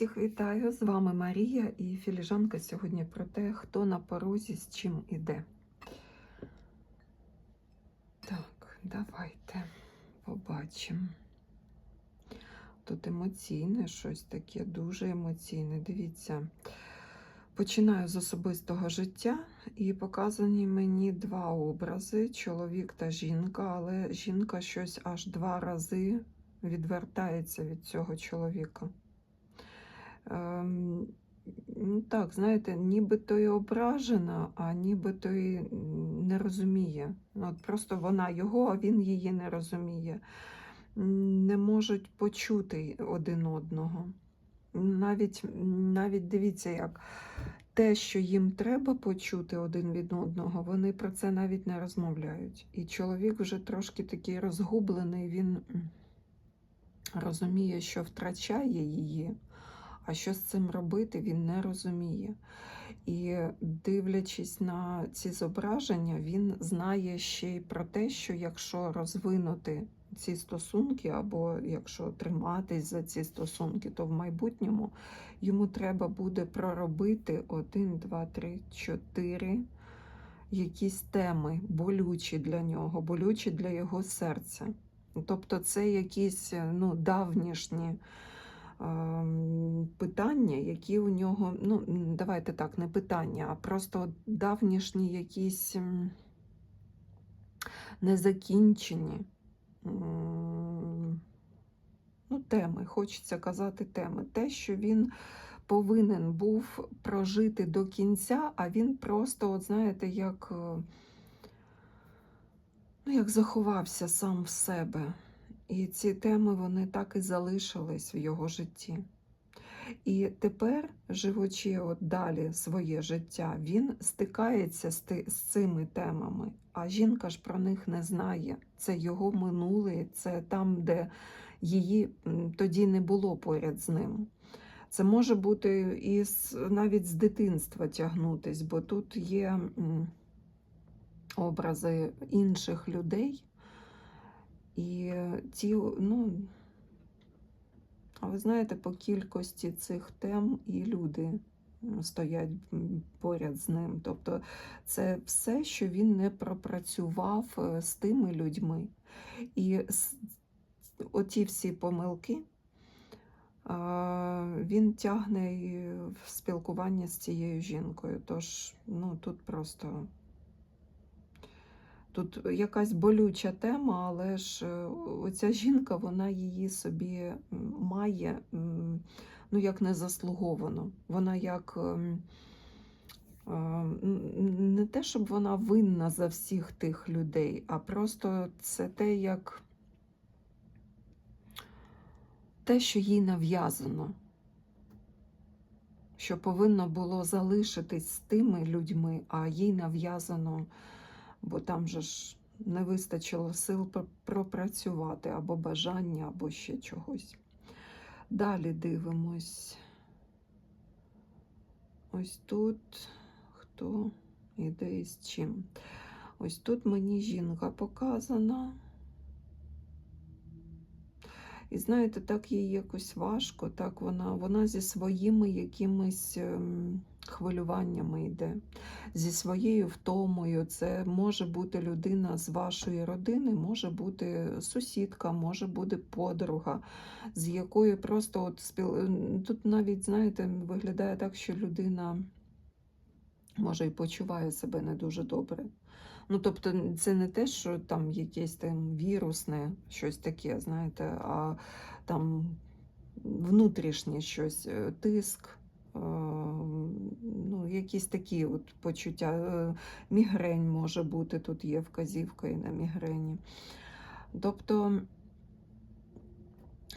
Всіх вітаю! З вами Марія і філіжанка сьогодні про те, хто на порозі з чим іде. Так, давайте побачимо. Тут емоційне щось таке, дуже емоційне. Дивіться, починаю з особистого життя і показані мені два образи: чоловік та жінка, але жінка щось аж два рази відвертається від цього чоловіка. Ем, ну так, знаєте, нібито і ображена, а нібито і не розуміє. Ну, от просто вона його, а він її не розуміє. Не можуть почути один одного. Навіть, навіть дивіться, як те, що їм треба почути один від одного, вони про це навіть не розмовляють. І чоловік вже трошки такий розгублений, він розуміє, що втрачає її. А що з цим робити, він не розуміє. І дивлячись на ці зображення, він знає ще й про те, що якщо розвинути ці стосунки, або якщо триматись за ці стосунки, то в майбутньому йому треба буде проробити один, два, три, чотири якісь теми болючі для нього, болючі для його серця. Тобто це якісь ну, давнішні ем, питання, які у нього, ну, давайте так, не питання, а просто давнішні якісь незакінчені ну, теми, хочеться казати теми. Те, що він повинен був прожити до кінця, а він просто, от знаєте, як, е, ну, як заховався сам в себе. І ці теми вони так і залишились в його житті. І тепер, живучи от далі своє життя, він стикається з, з цими темами, а жінка ж про них не знає. Це його минуле, це там, де її тоді не було поряд з ним. Це може бути і з, навіть з дитинства тягнутись, бо тут є образи інших людей. І ті, ну, а ви знаєте, по кількості цих тем і люди стоять поряд з ним. Тобто це все, що він не пропрацював е, з тими людьми. І оті всі помилки він тягне в спілкування з цією жінкою. Тож, ну, тут просто. Тут якась болюча тема, але ж е, оця жінка, вона її собі має ну, як не заслуговано. Вона як ем, е, не те, щоб вона винна за всіх тих людей, а просто це те, як те, що їй нав'язано, що повинно було залишитись з тими людьми, а їй нав'язано бо там же ж не вистачило сил пропрацювати або бажання, або ще чогось. Далі дивимось. Ось тут хто іде і з чим. Ось тут мені жінка показана. І знаєте, так їй якось важко, так вона, вона зі своїми якимись ем, хвилюваннями йде, зі своєю втомою. Це може бути людина з вашої родини, може бути сусідка, може бути подруга, з якою просто от спіл... тут навіть, знаєте, виглядає так, що людина може і почуває себе не дуже добре. Ну, тобто, це не те, що там якесь там вірусне, щось таке, знаєте, а там внутрішнє щось, е, тиск, ну, якісь такі от почуття. Е, Мігрень може бути, тут є вказівка і на мігрені. Тобто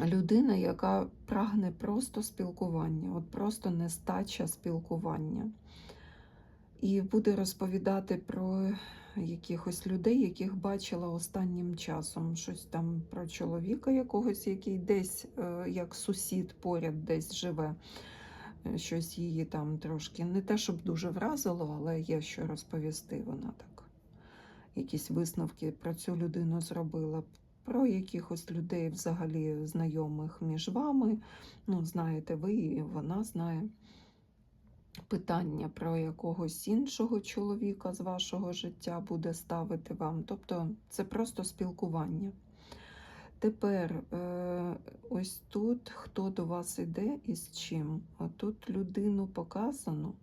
людина, яка прагне просто спілкування, от просто нестача спілкування. І буде розповідати про якихось людей, яких бачила останнім часом. Щось там про чоловіка якогось, який десь е, як сусід поряд десь живе. Щось її там трошки не те, щоб дуже вразило, але є що розповісти. Вона так якісь висновки про цю людину зробила. про якихось людей, взагалі знайомих між вами. Ну, знаєте, ви і вона знає. Питання про якогось іншого чоловіка з вашого життя буде ставити вам. Тобто це просто спілкування. Тепер е, ось тут хто до вас іде і з чим. Тут людину показано,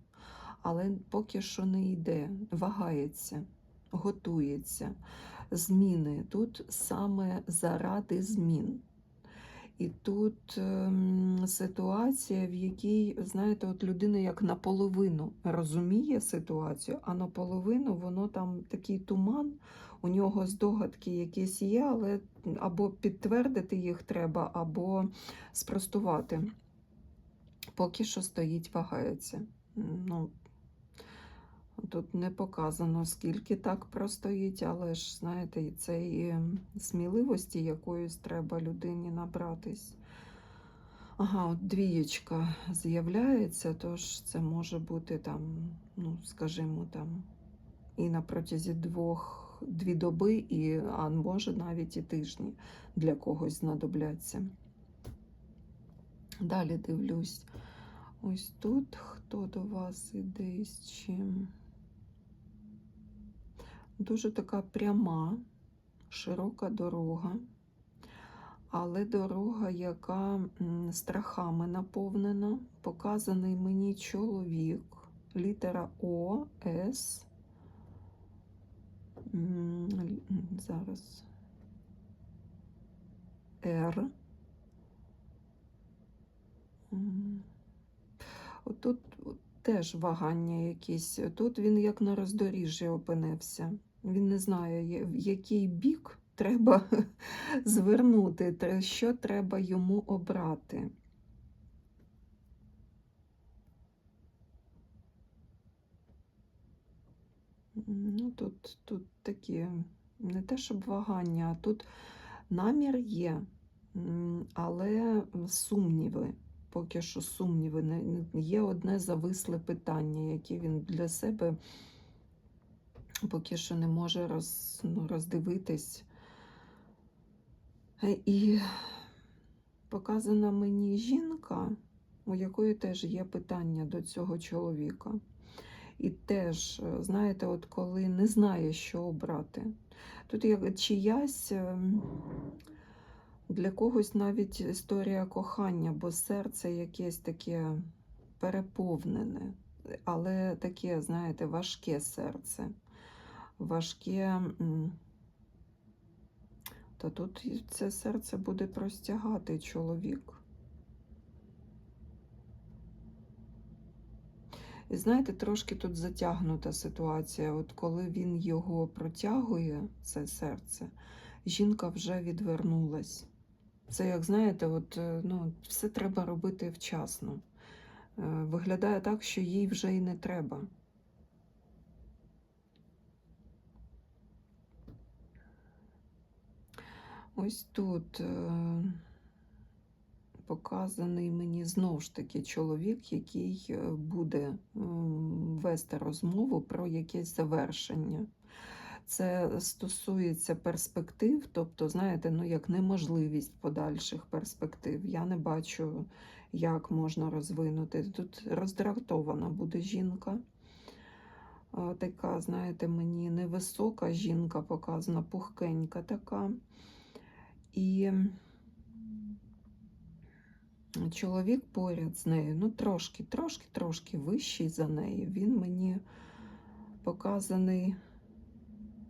але поки що не йде, вагається, готується. Зміни. Тут саме заради змін. І тут ем, ситуація, в якій, знаєте, от людина як наполовину розуміє ситуацію, а наполовину воно там такий туман, у нього здогадки якісь є, але або підтвердити їх треба, або спростувати. Поки що стоїть, вагається. Ну, Тут не показано, скільки так простоїть, але ж, знаєте, і це і сміливості якоїсь треба людині набратись. Ага, от двієчка з'являється, тож це може бути там, ну, скажімо, там, і на протязі двох, дві доби, і, а може навіть і тижні для когось знадобляться. Далі дивлюсь. Ось тут хто до вас іде і з чим. Дуже така пряма, широка дорога, але дорога, яка страхами наповнена, показаний мені чоловік, літера О, С. Зараз. Р. Отут теж вагання якісь. Тут він як на роздоріжжі опинився. Він не знає, в який бік треба звернути, що треба йому обрати. Ну, тут, тут такі не те, щоб вагання, а тут намір є, але сумніви. Поки що сумніви. Є одне зависле питання, яке він для себе поки що не може роз, ну, роздивитись. Е, І показана мені жінка, у якої теж є питання до цього чоловіка. І теж, е, знаєте, от коли не знає, що обрати. Тут як чиясь ем, для когось навіть історія кохання, бо серце якесь таке переповнене, але таке, знаєте, важке серце. Важке. То тут це серце буде простягати чоловік. І знаєте, трошки тут затягнута ситуація. От коли він його протягує, це серце, жінка вже відвернулась. Це, як знаєте, от, е, ну, все треба робити вчасно. Е, Виглядає так, що їй вже і не треба. Ось тут е, показаний мені знову ж таки чоловік, який е, буде вести розмову про якесь завершення. Це стосується перспектив, тобто, знаєте, ну як неможливість подальших перспектив. Я не бачу, як можна розвинути. Тут роздратована буде жінка. Така, знаєте, мені невисока жінка показана, пухкенька така. І чоловік поряд з нею, ну трошки, трошки, трошки вищий за неї. Він мені показаний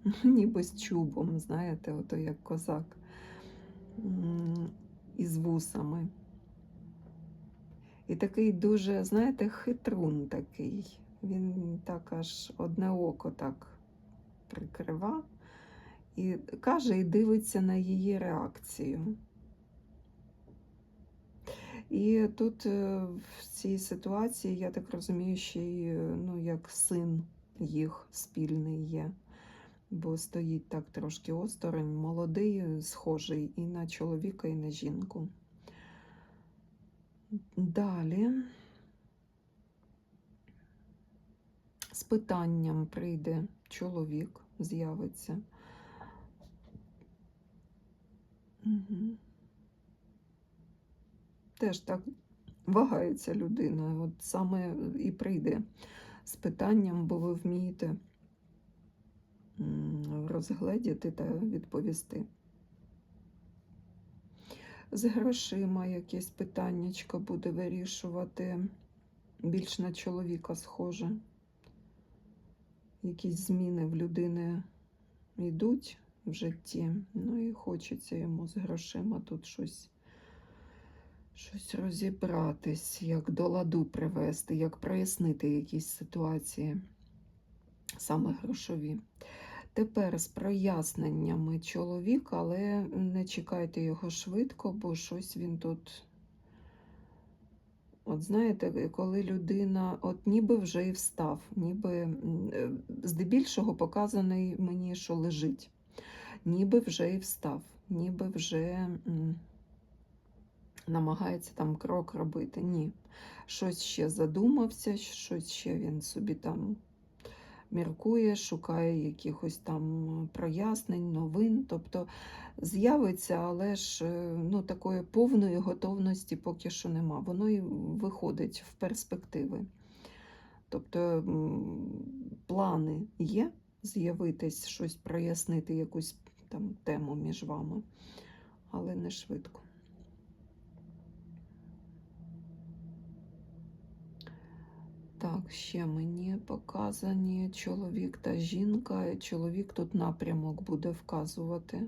ніби з чубом, знаєте, ото як козак із вусами. І такий дуже, знаєте, хитрун такий. Він так аж одне око так прикрива і каже і дивиться на її реакцію. І тут е, в цій ситуації, я так розумію, ще й е, ну, як син їх спільний є, бо стоїть так трошки осторонь, молодий, е, схожий і на чоловіка, і на жінку. Далі з питанням прийде чоловік, з'явиться. Теж так вагається людина. От саме і прийде з питанням, бо ви вмієте розгледіти та відповісти. З грошима якесь питаннячко буде вирішувати. Більш на чоловіка схоже. Якісь зміни в людини йдуть в житті. Ну і хочеться йому з грошима тут щось, щось розібратись, як до ладу привести, як прояснити якісь ситуації, саме грошові. Тепер з проясненнями чоловік, але не чекайте його швидко, бо щось він тут. От знаєте, коли людина от ніби вже і встав, ніби е, здебільшого показаний мені, що лежить, ніби вже і встав, ніби вже намагається там крок робити. Ні. Щось ще задумався, щось ще він собі там міркує, шукає якихось там прояснень, новин. Тобто з'явиться, але ж е, ну, такої повної готовності поки що нема. Воно і виходить в перспективи. Тобто плани є з'явитись, щось прояснити, якусь там тему між вами, але не швидко. Так, ще мені показані чоловік та жінка. Чоловік тут напрямок буде вказувати.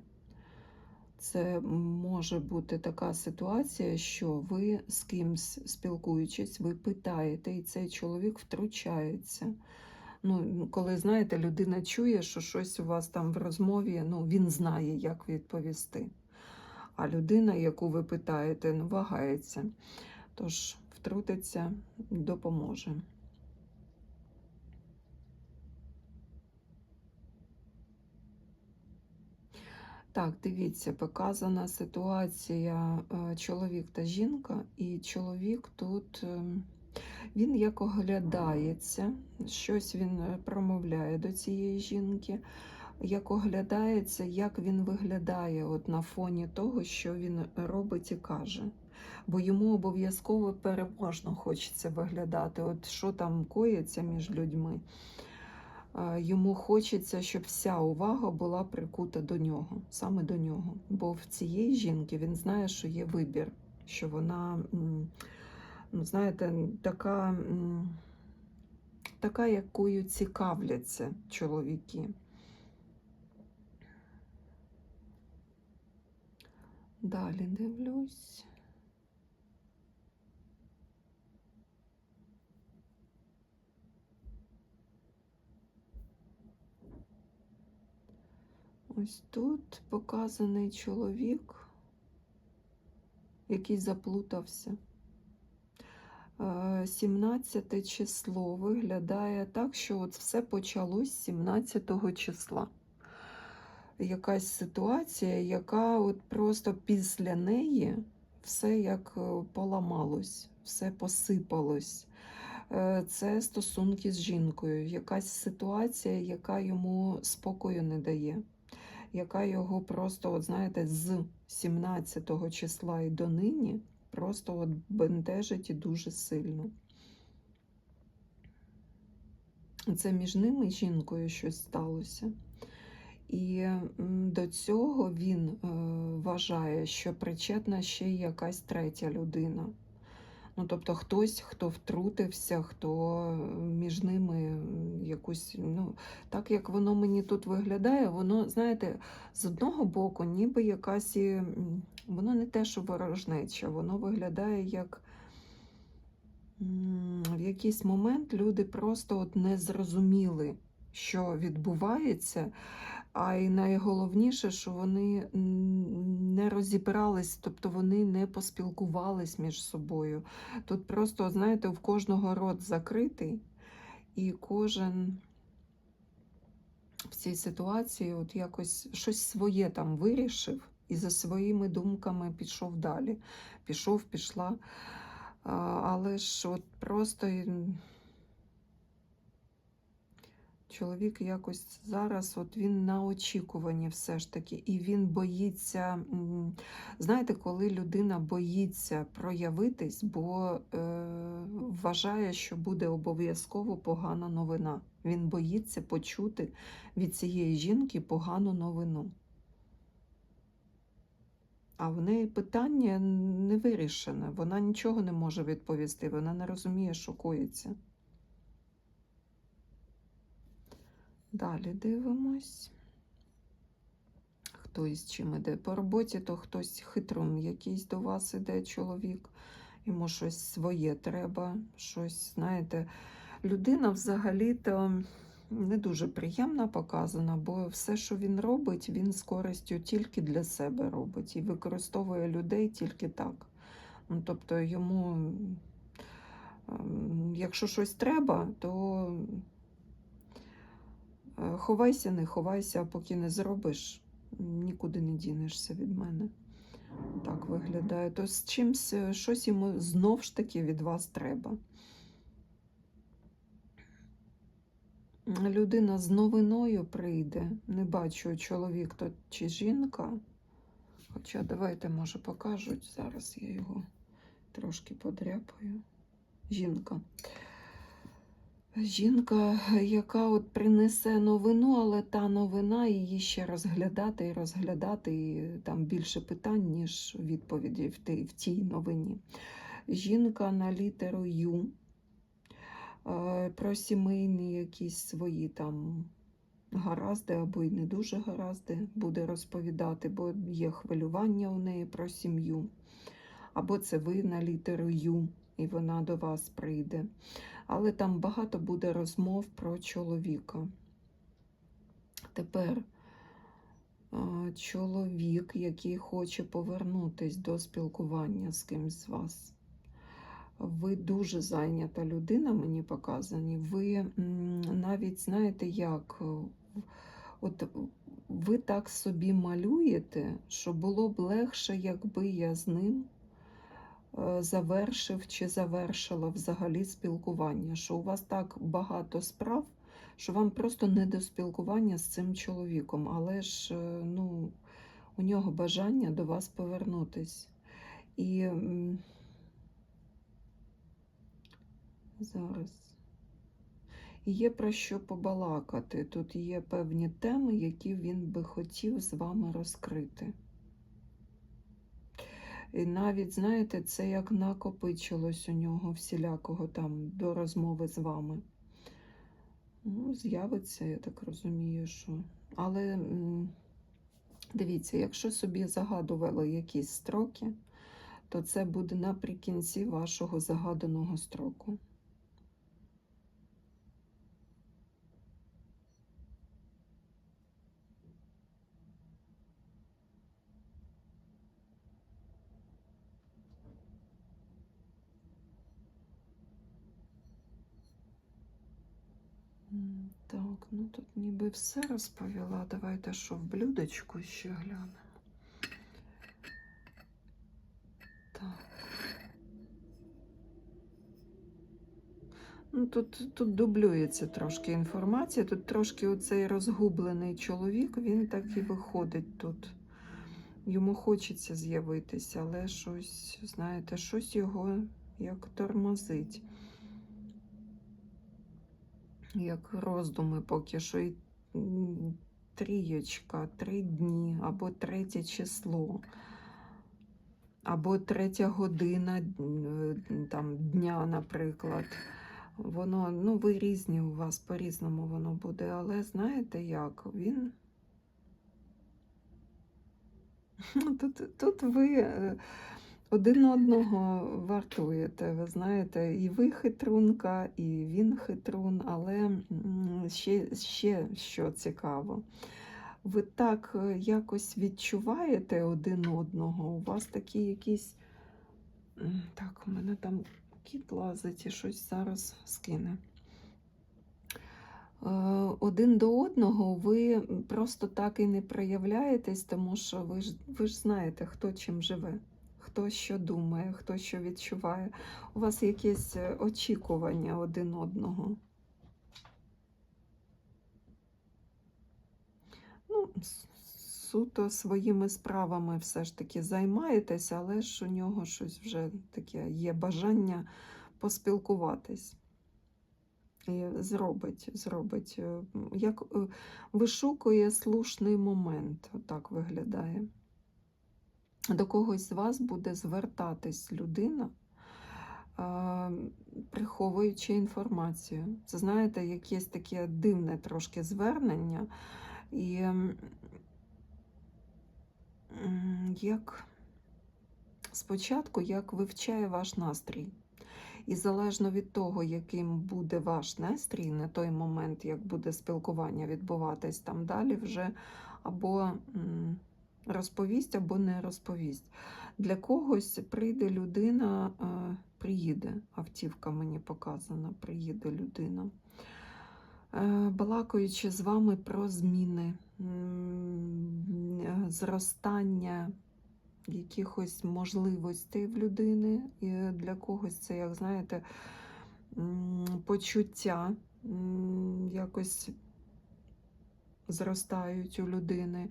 Це може бути така ситуація, що ви з кимсь спілкуючись, ви питаєте, і цей чоловік втручається. Ну, коли знаєте, людина чує, що щось у вас там в розмові, ну він знає, як відповісти. А людина, яку ви питаєте, ну, вагається. Тож втрутиться, допоможе. Так, дивіться, показана ситуація е, чоловік та жінка, і чоловік тут ем, він як оглядається, щось він е, промовляє до цієї жінки, як оглядається, як він виглядає от на фоні того, що він робить і каже. Бо йому обов'язково переможно хочеться виглядати, от що там коїться між людьми. Е, Йому хочеться, щоб вся увага була прикута до нього, саме до нього. Бо в цієї жінки він знає, що є вибір, що вона, знаєте, така, така, якою цікавляться чоловіки. Далі дивлюсь. Ось тут показаний чоловік, який заплутався. Е, 17 число виглядає так, що от все почалось 17 числа. Якась ситуація, яка от просто після неї все як е, поламалось, все посипалось. Е, Це стосунки з жінкою, якась ситуація, яка йому спокою не дає яка його просто, от знаєте, з 17 числа і до нині просто от бентежить і дуже сильно. Це між ними і жінкою щось сталося. І до цього він е, вважає, що причетна ще й якась третя людина. Ну, тобто хтось, хто втрутився, хто між ними якусь, ну, так як воно мені тут виглядає, воно, знаєте, з одного боку, ніби якась, воно не те, що ворожнеча, воно виглядає як в якийсь момент люди просто от не зрозуміли, що відбувається. А й найголовніше, що вони не розібрались, тобто вони не поспілкувались між собою. Тут просто, знаєте, в кожного рот закритий, і кожен в цій ситуації от якось щось своє там вирішив і за своїми думками пішов далі. Пішов, пішла. Але ж от просто. Чоловік якось зараз, от він на очікуванні все ж таки, і він боїться. Знаєте, коли людина боїться проявитись, бо е, вважає, що буде обов'язково погана новина. Він боїться почути від цієї жінки погану новину. А в неї питання не вирішене. Вона нічого не може відповісти, вона не розуміє, що коїться. Далі дивимось. Хто із чим іде по роботі, то хтось хитрун якийсь до вас іде чоловік, йому щось своє треба, щось, знаєте, людина взагалі-то не дуже приємна показана, бо все, що він робить, він з користю тільки для себе робить і використовує людей тільки так. Ну, тобто йому, ем, якщо щось треба, то ховайся, не ховайся, поки не зробиш, нікуди не дінешся від мене. Так виглядає. То з чимсь е, щось йому знов ж таки від вас треба. Людина з новиною прийде. Не бачу, чоловік то чи жінка. Хоча давайте, може, покажуть. Зараз я його трошки подряпаю. Жінка. Жінка, яка от принесе новину, але та новина її ще розглядати і розглядати, і там більше питань, ніж відповіді в тій, новині. Жінка на літеру Ю е, про сімейні якісь свої там гаразди або й не дуже гаразди буде розповідати, бо є хвилювання у неї про сім'ю. Або це ви на літеру Ю, і вона до вас прийде. Але там багато буде розмов про чоловіка. Тепер чоловік, який хоче повернутись до спілкування з кимсь з вас. Ви дуже зайнята людина, мені показані. Ви навіть знаєте, як от ви так собі малюєте, що було б легше, якби я з ним завершив чи завершила взагалі спілкування. Що у вас так багато справ, що вам просто не до спілкування з цим чоловіком, але ж е, ну, у нього бажання до вас повернутись. І зараз. Є про що побалакати. Тут є певні теми, які він би хотів з вами розкрити. І навіть, знаєте, це як накопичилось у нього всілякого там до розмови з вами. Ну, з'явиться, я так розумію, що. Але дивіться, якщо собі загадували якісь строки, то це буде наприкінці вашого загаданого строку. Так, ну тут ніби все розповіла. Давайте що в блюдечку ще глянемо. Так. Ну, тут, тут дублюється трошки інформація. Тут трошки оцей розгублений чоловік, він так і виходить тут. Йому хочеться з'явитися, але щось, знаєте, щось його як тормозить. Як роздуми поки що і трієчка, три дні, або третє число, або третя година там, дня, наприклад. Воно, ну, ви різні у вас по-різному воно буде, але знаєте як? Він. Тут, тут ви е, один одного вартуєте, ви знаєте, і ви хитрунка, і він хитрун, але ще, ще що цікаво. Ви так е, якось відчуваєте один одного, у вас такі якісь. Так, у мене там кіт лазить і щось зараз скине. Е, Один до одного ви просто так і не проявляєтесь, тому що ви ж, ви ж знаєте, хто чим живе, хто що думає, хто що відчуває. У вас якесь е, очікування один одного. с- суто своїми справами все ж таки займаєтесь, але ж у нього щось вже таке є бажання поспілкуватись. І зробить, зробить, е, як е, вишукує слушний момент, отак виглядає. До когось з вас буде звертатись людина, приховуючи інформацію. Це знаєте, якесь таке дивне трошки звернення, і як спочатку як вивчає ваш настрій. І залежно від того, яким буде ваш настрій на той момент, як буде спілкування відбуватись там далі, вже або розповість, або не розповість. Для когось прийде людина, е, приїде, автівка мені показана, приїде людина. Е, Балакаючи з вами про зміни, е, зростання якихось можливостей в людини. І для когось це, як знаєте, почуття якось зростають у людини.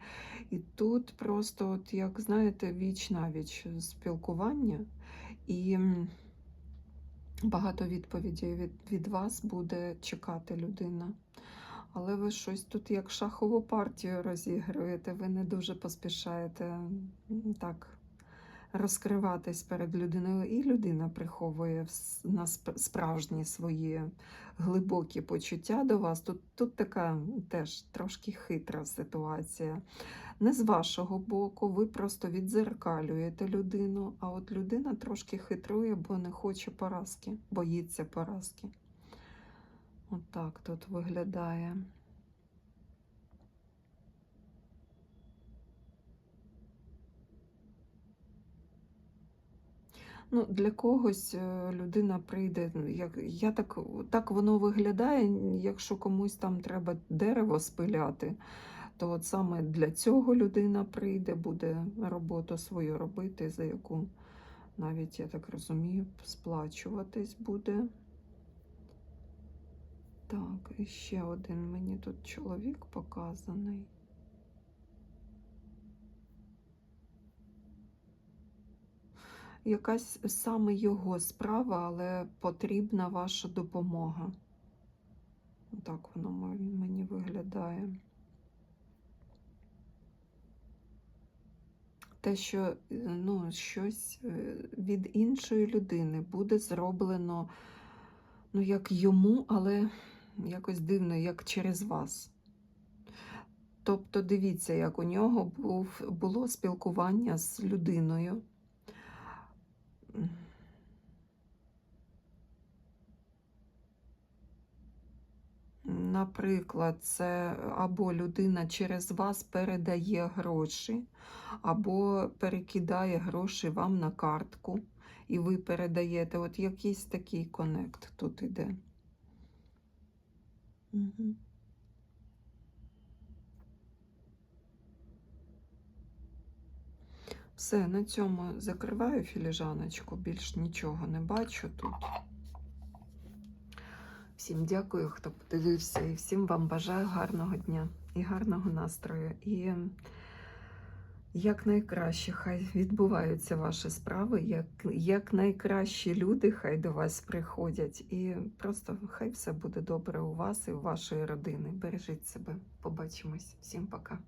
І тут просто, от, як знаєте, віч навіч спілкування. І багато відповідей від, від вас буде чекати людина. Але ви щось тут як шахову партію розігруєте, ви не дуже поспішаєте так розкриватись перед людиною, і людина приховує на справжні свої глибокі почуття до вас. Тут, тут така теж трошки хитра ситуація. Не з вашого боку, ви просто відзеркалюєте людину, а от людина трошки хитрує, бо не хоче поразки, боїться поразки. От так тут виглядає. Ну, для когось е, людина прийде, ну, як, я так, так воно виглядає, якщо комусь там треба дерево спиляти, то от саме для цього людина прийде, буде роботу свою робити, за яку навіть, я так розумію, сплачуватись буде. Так, і ще один мені тут чоловік показаний. Якась саме його справа, але потрібна ваша допомога. Так воно мені виглядає. Те, що ну, щось е, від іншої людини буде зроблено, ну, як йому, але якось дивно, як через вас. Тобто, дивіться, як у нього був, було спілкування з людиною. Наприклад, це або людина через вас передає гроші, або перекидає гроші вам на картку, і ви передаєте. От якийсь такий конект тут іде. Угу. Все, на цьому закриваю філіжаночку, більш нічого не бачу тут. Всім дякую, хто подивився, і всім вам бажаю гарного дня і гарного настрою. І як найкраще, хай відбуваються ваші справи, як, як найкращі люди хай до вас приходять. І просто хай все буде добре у вас і у вашої родини. Бережіть себе. Побачимось. Всім пока.